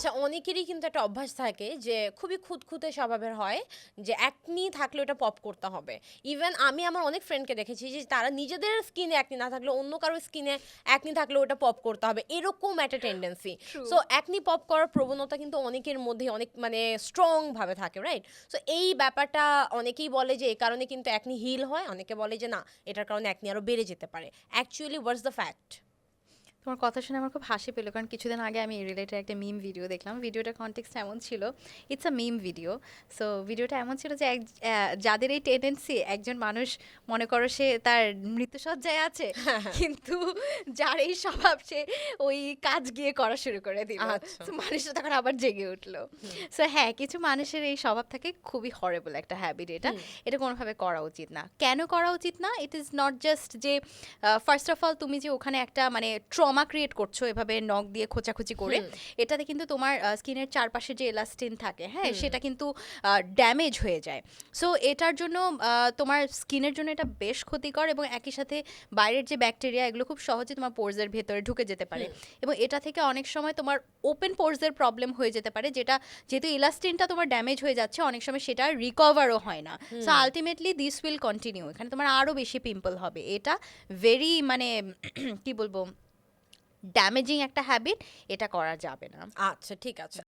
আচ্ছা অনেকেরই কিন্তু একটা অভ্যাস থাকে যে খুবই খুঁতখুঁতে স্বভাবের হয় যে একনি থাকলে ওটা পপ করতে হবে। ইভেন আমি আমার অনেক ফ্রেন্ডকে দেখেছি যে তারা নিজেদের স্কিনে একনি না থাকলে অন্য কারও স্কিনে একনি থাকলে ওটা পপ করতে হবে। এরকম একটা টেন্ডেন্সি সো একনি পপ করার প্রবণতা কিন্তু অনেকের মধ্যে অনেক মানে স্ট্রং ভাবে থাকে রাইট সো এই ব্যাপারটা অনেকেই বলে যে এই কারণে কিন্তু একনি হিল হয় অনেকে বলে যে না এটার কারণে একনি আরও বেড়ে যেতে পারে। অ্যাকচুয়ালি হোয়াটস দ্য ফ্যাক্ট তোমার কথা শুনে আমার খুব হাসি পেল কারণ কিছুদিন আগে আমি রিলেটেড একটা মিম ভিডিও দেখলাম। ভিডিওটার কনটেক্সট এমন ছিল it's a meme video so ভিডিওটা এমন ছিল যে এক যাদের এই টেন্ডেন্সি একজন মানুষ মনে করো সে তার মৃত্যুসজ্জায় আছে কিন্তু যার এই স্বভাব সে ওই কাজ গিয়ে করা শুরু করে দিল। আচ্ছা। মানুষটা তখন আবার জেগে উঠল। সো হ্যাঁ কিছু মানুষের এই স্বভাব থাকে খুবই হরেবল একটা হ্যাবিট এটা। এটা কোনোভাবে করা উচিত না। কেন করা উচিত না? ইট ইজ নট জাস্ট যে ফার্স্ট অফ অল তুমি যে ওখানে একটা মানে ট্রমা ক্রিয়েট করছ এভাবে নখ দিয়ে খোঁচাখুচি করে এটাতে কিন্তু তোমার স্কিনের চারপাশে যে এলাস্টিন থাকে হ্যাঁ সেটা কিন্তু ড্যামেজ হয়ে যায়। সো এটার জন্য তোমার স্কিনের জন্য এটা বেশ ক্ষতিকর এবং একই সাথে বাইরের যে ব্যাকটেরিয়া এগুলো খুব সহজে তোমার পোর্সের ভেতরে ঢুকে যেতে পারে। এবং এটা থেকে অনেক সময় তোমার ওপেন পোর্সের প্রবলেম হয়ে যেতে পারে যেটা যেহেতু ইলাস্টিনটা তোমার ড্যামেজ হয়ে যাচ্ছে অনেক সময় সেটা রিকভারও হয় না। So ultimately this will continue এখানে তোমার আরও বেশি পিম্পল হবে। এটা ভেরি মানে কি বলব? ড্যামেজিং একটা হ্যাবিট এটা করা যাবে না। আচ্ছা ঠিক আছে।